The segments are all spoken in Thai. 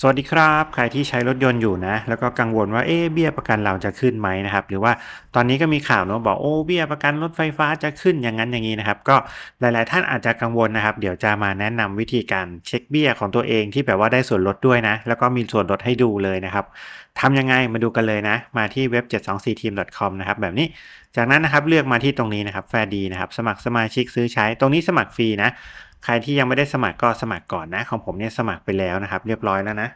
สวัสดีครับ ใครที่ใช้รถยนต์อยู่นะ แล้วก็กังวลว่าเอ๊ะเบี้ยประกันเราจะขึ้นไหมนะครับ หรือว่าตอนนี้ก็มีข่าวเนาะบอกโอ้เบี้ยประกันรถไฟฟ้าจะขึ้นอย่างนั้นอย่างนี้นะครับ ก็หลายๆ ท่านอาจจะกังวลนะครับ เดี๋ยวจะมาแนะนำวิธีการเช็คเบี้ยของตัวเองที่แบบว่าได้ส่วนลดด้วยนะ แล้วก็มีส่วนลดให้ดูเลยนะครับทำยังไงมาดูกันเลยนะ มาที่เว็บ 724team.com นะครับแบบนี้จากนั้นนะครับเลือกมาที่ตรงนี้นะครับแฟร์ดีนะครับสมัครสมาชิกซื้อใช้ตรงนี้สมัครฟรีนะ ใครที่ยังไม่ได้สมัครก็สมัครก่อนนะ ของผมเนี่ยสมัครไปแล้วนะครับ เรียบร้อยแล้วนะ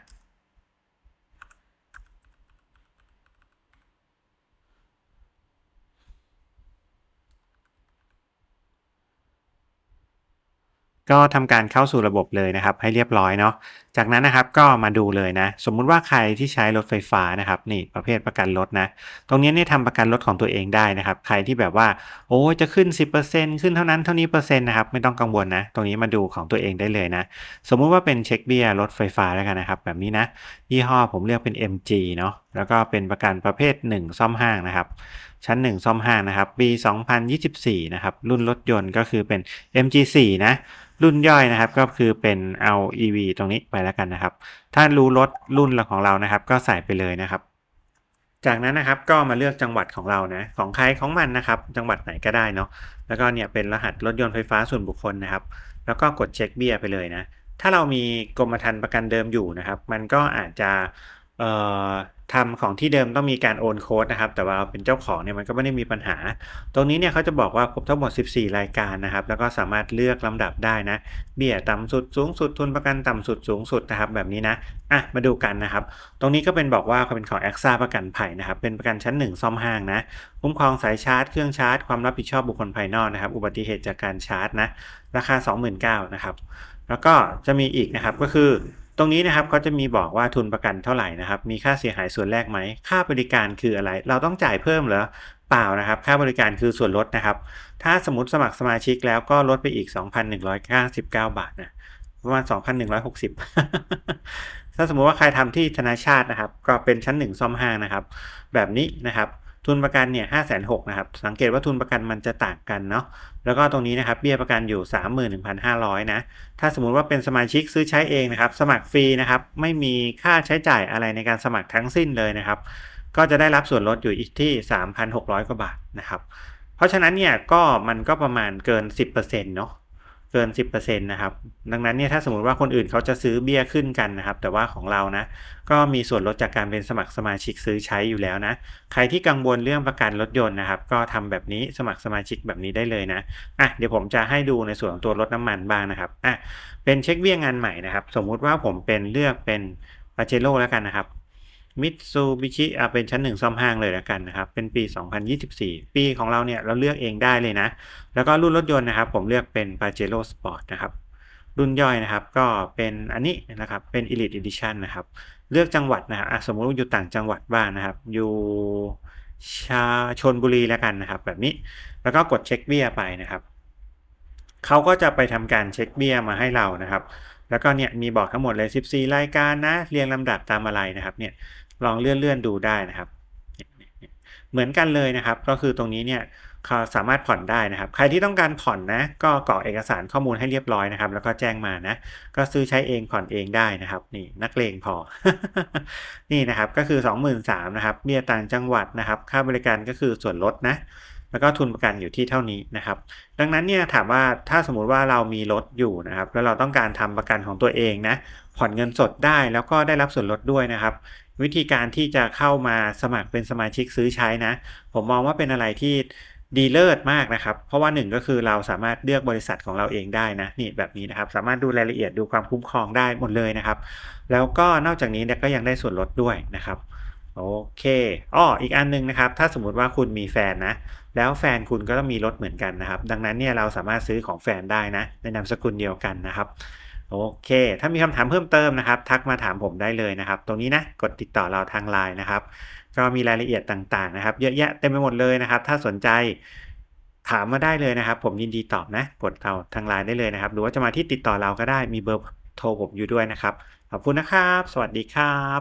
ก็ทำการเข้าสู่ระบบเลยนะครับ ให้เรียบร้อยเนาะจากนั้นนะครับก็มาดูเลยนะ สมมุติว่าใครที่ใช้รถไฟฟ้านะครับนี่ประเภทประกันรถนะ ตรงนี้เนี่ยทำประกันรถของตัวเองได้นะครับ ใครที่แบบว่า โอ้จะขึ้น 10%ขึ้นเท่านั้นเท่านี้เปอร์เซ็นต์นะครับไม่ต้องกังวลนะ ตรงนี้มาดูของตัวเองได้เลยนะ สมมุติว่าเป็นเช็คเบี้ยรถไฟฟ้าแล้วกันนะครับแบบนี้นะยี่ห้อผมเลือกเป็น MG เนาะแล้วก็เป็นประกันประเภท 1 ซ่อมห้างนะครับ ชั้น 1 ซ่อมห้างนะครับ ปี 2024 นะครับ รุ่นรถยนต์ก็คือเป็น MG4 นะ รุ่นย่อยนะครับก็คือเป็นเอา EV ตรงนี้ไปแล้วกันนะครับ ถ้ารู้รถรุ่นของเรานะครับ ก็ใส่ไปเลยนะครับ จากนั้นนะครับก็มาเลือกจังหวัดของเรานะ ของใครของมันนะครับ จังหวัดไหนก็ได้เนาะ แล้วก็เนี่ยเป็นรหัสรถยนต์ไฟฟ้าส่วนบุคคลนะครับ แล้วก็กดเช็คเบี้ยไปเลยนะ ถ้าเรามีกรมธรรม์ประกันเดิมอยู่นะครับ มันก็อาจจะ ทำของที่เดิมต้องมีการโอนโค้ดนะครับ แต่ว่าเป็นเจ้าของเนี่ยมันก็ไม่ได้มีปัญหา ตรงนี้เนี่ยเขาจะบอกว่าครบทั้งหมด 14 รายการนะครับ แล้วก็สามารถเลือกลำดับได้นะ เบี้ยต่ำสุดสูงสุดทุนประกันต่ำสุดสูงสุดนะครับแบบนี้นะ อะมาดูกันนะครับ ตรงนี้ก็เป็นบอกว่าเขาเป็นของ a อ a ประกันภัยนะครับ เป็นประกันชั้น 1 ซ่อมห้างนะ คุ้มครองสายชาร์จ เครื่องชาร์จ ความรับผิดชอบบุคคลภายนอกนะครับ อุบัติเหตุจากการชาร์จนะ ราคา 29,000นะครับ แล้วก็จะมีอีกนะครับก็คือ ตรงนี้นะครับเขาจะมีบอกว่าทุนประกันเท่าไหร่นะครับ มีค่าเสียหายส่วนแรกไหม ค่าบริการคืออะไร เราต้องจ่ายเพิ่มเหรอ เปล่านะครับ ค่าบริการคือส่วนลดนะครับ ถ้าสมมติสมัครสมาชิกแล้วก็ลดไปอีก 2,199 บาทนะประมาณ 2,160 ถ้าสมมุติว่าใครทำที่ธนาชาตินะครับ ก็เป็นชั้น 1 ซ่อมห้างนะครับ แบบนี้นะครับ ทุนประกันเนี่ย506,000นะครับ สังเกตว่าทุนประกันมันจะต่างกันเนาะ แล้วก็ตรงนี้นะครับเบี้ยประกันอยู่ 31,500 นะ ถ้าสมมุติว่าเป็นสมาชิกซื้อใช้เองนะครับ สมัครฟรีนะครับ ไม่มีค่าใช้จ่ายอะไรในการสมัครทั้งสิ้นเลยนะครับ ก็จะได้รับส่วนลดอยู่อีกที่ 3,600 กว่าบาทนะครับ เพราะฉะนั้นเนี่ยก็มันก็ประมาณเกิน 10%เนาะ เกิน 10%นะครับ ดังนั้นเนี่ยถ้าสมมติว่าคนอื่นเขาจะซื้อเบี้ยขึ้นกันนะครับ แต่ว่าของเรานะ ก็มีส่วนลดจากการเป็นสมัครสมาชิกซื้อใช้อยู่แล้วนะ ใครที่กังวลเรื่องประกันรถยนต์นะครับ ก็ทำแบบนี้สมัครสมาชิกแบบนี้ได้เลยนะ อะเดี๋ยวผมจะให้ดูในส่วนของตัวรถน้ำมันบ้างนะครับ อะเป็นเช็คเบี้ยงานใหม่นะครับ สมมุติว่าผมเป็นเลือกเป็นปาเจโร่แล้วกันนะครับ มิตซูบิชิอะเป็นชั้นหนึ่งซ่อมห้างเลยแล้วกันนะครับ เป็นปี 2024 ปีของเราเนี่ยเราเลือกเองได้เลยนะ แล้วก็รุ่นรถยนต์นะครับ ผมเลือกเป็น Pajero Sport นะครับ รุ่นย่อยนะครับ ก็เป็นอันนี้นะครับ เป็น Elite Edition นะครับ เลือกจังหวัดนะครับสมมุติว่าอยู่ต่างจังหวัดบ้างนะครับ อยู่ชาชนบุรีแล้วกันนะครับ แบบนี้ แล้วก็กดเช็คเบี้ยไปนะครับ เขาก็จะไปทำการเช็คเบี้ยมาให้เรานะครับแล้วก็เนี่ยมีบอกทั้งหมดเลย 14 รายการนะ เรียงลำดับตามอะไรนะครับ เนี่ย ลองเลื่อนเลื่อนดูได้นะครับ เหมือนกันเลยนะครับ ก็คือตรงนี้เนี่ยเขาสามารถผ่อนได้นะครับ ใครที่ต้องการผ่อนนะ ก็กรอกเอกสารข้อมูลให้เรียบร้อยนะครับ แล้วก็แจ้งมานะ ก็ซื้อใช้เองผ่อนเองได้นะครับ นี่นักเลงพอ นี่นะครับก็คือ 23,000นะครับเบี้ยต่างจังหวัดนะครับ ค่าบริการก็คือส่วนลดนะแล้วก็ทุนประกันอยู่ที่เท่านี้นะครับ ดังนั้นเนี่ยถามว่าถ้าสมมุติว่าเรามีรถอยู่นะครับ แล้วเราต้องการทำประกันของตัวเองนะผ่อนเงินสดได้แล้วก็ได้รับส่วนลดด้วยนะครับ วิธีการที่จะเข้ามาสมัครเป็นสมาชิกซื้อใช้นะ ผมมองว่าเป็นอะไรที่ดีเลิศมากนะครับ เพราะว่าหนึ่งก็คือเราสามารถเลือกบริษัทของเราเองได้นะนี่แบบนี้นะครับ สามารถดูรายละเอียดดูความคุ้มครองได้หมดเลยนะครับ แล้วก็นอกจากนี้เนี่ยก็ยังได้ส่วนลดด้วยนะครับโอเคอ้ออีกอันหนึงนะครับ ถ้าสมมติว่าคุณมีแฟนนะ แล้วแฟนคุณก็ต้องมีรถเหมือนกันนะครับ ดังนั้นเนี่ยเราสามารถซื้อของแฟนได้นะ ในนามสกุลเดียวกันนะครับ โอเค ถ้ามีคำถามเพิ่มเติมนะครับ ทักมาถามผมได้เลยนะครับ ตรงนี้นะ กดติดต่อเราทางไลน์นะครับ ก็มีรายละเอียดต่างๆนะครับ เยอะแยะเต็มไปหมดเลยนะครับ ถ้าสนใจถามมาได้เลยนะครับ ผมยินดีตอบนะ กดเราทางไลน์ได้เลยนะครับ หรือว่าจะมาที่ติดต่อเราก็ได้ มีเบอร์โทรผมอยู่ด้วยนะครับ ขอบคุณนะครับ สวัสดีครับ